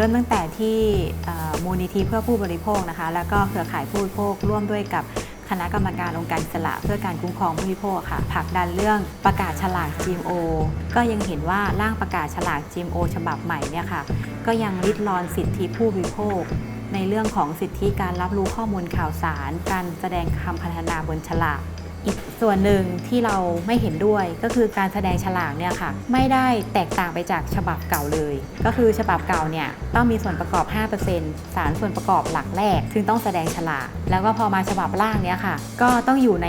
เริ่มตั้งแต่ที่มูลนิธิเพื่อผู้บริโภคนะคะ แล้วก็เครือข่ายผู้บริโภคร่วมด้วยกับคณะกรรมการองค์การสระเพื่อการคุ้มครองผู้บริโภคค่ะผลักดันเรื่องประกาศฉลาก GMO ก็ยังเห็นว่าร่างประกาศฉลาก GMO ฉบับใหม่เนี่ยค่ะ ก็ยังริดรอนสิทธิผู้บริโภค ในเรื่องของสิทธิการรับรู้ข้อมูลข่าวสาร การแสดงคำพันธนาบนฉลาก อีกส่วนหนึ่งที่เราไม่เห็นด้วยก็คือการแสดงฉลากเนี่ยค่ะไม่ได้แตกต่างไปจากฉบับเก่าเลย ก็คือฉบับเก่าเนี่ยต้องมีส่วนประกอบ 5%สารส่วนประกอบหลักแรก ซึ่งต้องแสดงฉลากแล้วก็พอมาฉบับล่างเนี่ยค่ะ ก็ต้องอยู่ใน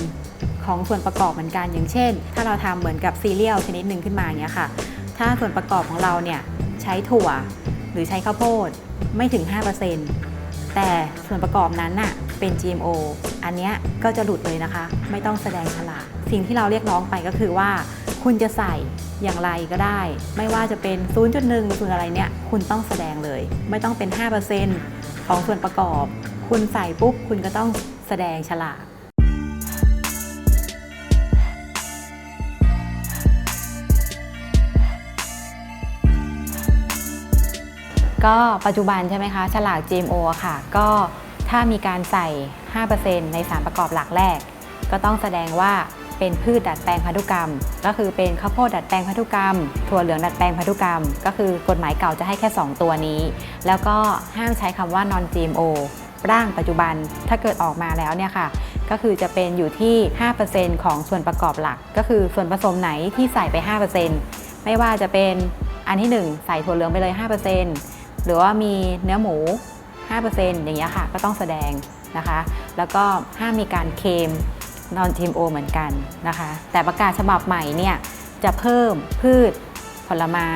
5%ของส่วนประกอบเหมือนกันอย่างเช่น ถ้าเราทำเหมือนกับซีเรียลชนิดหนึ่งขึ้นมาเงี้ยค่ะถ้าส่วนประกอบของเราเนี่ยใช้ถั่วหรือใช้ข้าวโพดไม่ถึง 5%แต่ส่วนประกอบนั้นน่ะเป็น GMO อันนี้ก็จะหลุดเลยนะคะ ไม่ต้องแสดงฉลากสิ่งที่เราเรียกร้องไปก็คือว่า คุณจะใส่อย่างไรก็ได้ ไม่ว่าจะเป็น 0.1หรืออะไรเนี่ยคุณต้องแสดงเลย ไม่ต้องเป็น 5%ของส่วนประกอบ คุณใส่ปุ๊บคุณก็ต้องแสดงฉลากก็ปัจจุบันใช่ไหมคะ ฉลาก GMO ค่ะ ก็ ถ้ามีการใส่ 5%ในสารประกอบหลักแรก ก็ต้องแสดงว่าเป็นพืชดัดแปลงพันธุกรรม ก็คือเป็นข้าวโพดดัดแปลงพันธุกรรม ถั่วเหลืองดัดแปลงพันธุกรรม ก็คือกฎหมายเก่าจะให้แค่ 2 ตัวนี้ แล้วก็ห้ามใช้คำว่า non GMO ร่างปัจจุบันถ้าเกิดออกมาแล้วเนี่ยค่ะ ก็คือจะเป็นอยู่ที่ 5%ของส่วนประกอบหลัก ก็คือส่วนผสมไหนที่ใส่ไป 5%ไม่ว่าจะเป็นอันที่ 1 ใส่ถั่วเหลืองไปเลย 5%หรือว่ามีเนื้อหมู 5%อย่างเงี้ยค่ะก็ต้องแสดงนะคะ แล้วก็ห้ามมีการเคลม non GMO เหมือนกันนะคะ แต่ประกาศฉบับใหม่เนี่ยจะเพิ่มพืช ผลไม้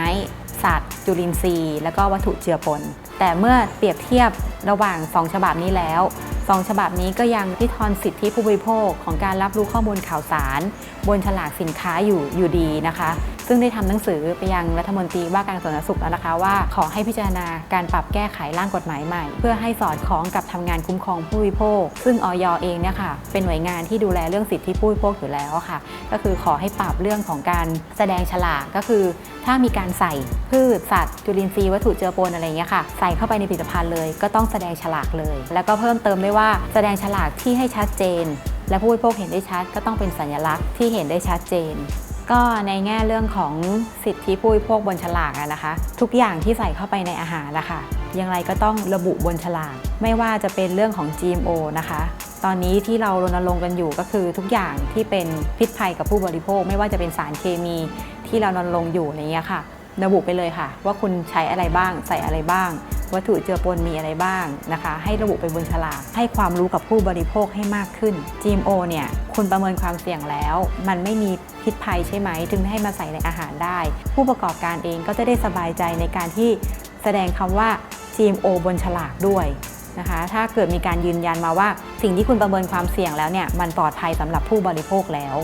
สัตว์ จุลินทรีย์ แล้วก็วัตถุเจือปน แต่เมื่อเปรียบเทียบระหว่าง 2 ฉบับนี้แล้ว2ฉบับนี้ก็ยังริดทอนสิทธิผู้บริโภคของการรับรู้ข้อมูลข่าวสาร บนฉลากสินค้าอยู่อยู่ดีนะคะ ซึ่งได้ทำหนังสือไปยังรัฐมนตรีว่าการกระทรวงสาธารณสุขแล้วนะคะว่า ขอให้พิจารณาการปรับแก้ไขร่างกฎหมายใหม่ เพื่อให้สอดคล้องกับทำงานคุ้มครองผู้บริโภค ซึ่งออยเองเนี่ยค่ะเป็นหน่วยงานที่ดูแลเรื่องสิทธิผู้บริโภคอยู่แล้วค่ะ ก็คือขอให้ปรับเรื่องของการแสดงฉลากก็คือ ถ้ามีการใส่พืชสัตว์ จุลินทรีย์วัตถุเจือปนอะไรเงี้ยค่ะใส่เข้าไปในผลิตภัณฑ์เลย ก็ต้องแสดงฉลากเลย แล้วก็เพิ่มเติมด้วยว่าแสดงฉลากที่ให้ชัดเจน และผู้บริโภคเห็นได้ชัดก็ต้องเป็นสัญลักษณ์ที่เห็นได้ชัดเจน ก็ในแง่เรื่องของสิทธิผู้บริโภคบนฉลากนะคะ ทุกอย่างที่ใส่เข้าไปในอาหารนะคะอย่างไรก็ต้องระบุบนฉลาก ไม่ว่าจะเป็นเรื่องของ GMO นะคะ ตอนนี้ที่เรารณรงค์กันอยู่ก็คือทุกอย่างที่เป็นพิษภัยกับผู้บริโภค ไม่ว่าจะเป็นสารเคมีที่เรารณรงค์อยู่อะไรเงี้ค่ะ ระบุไปเลยค่ะ ว่าคุณใช้อะไรบ้างใส่อะไรบ้าง วัตถุเจือปนมีอะไรบ้างนะคะ ให้ระบุไปบนฉลาก ให้ความรู้กับผู้บริโภคให้มากขึ้น GMO เนี่ยคุณประเมินความเสี่ยงแล้ว มันไม่มีพิษภัยใช่ไหม ถึงให้มาใส่ในอาหารได้ ผู้ประกอบการเองก็จะได้สบายใจในการที่แสดงคำว่า GMO บนฉลากด้วยนะคะ ถ้าเกิดมีการยืนยันมาว่า สิ่งที่คุณประเมินความเสี่ยงแล้วเนี่ยมันปลอดภัยสำหรับผู้บริโภคแล้ว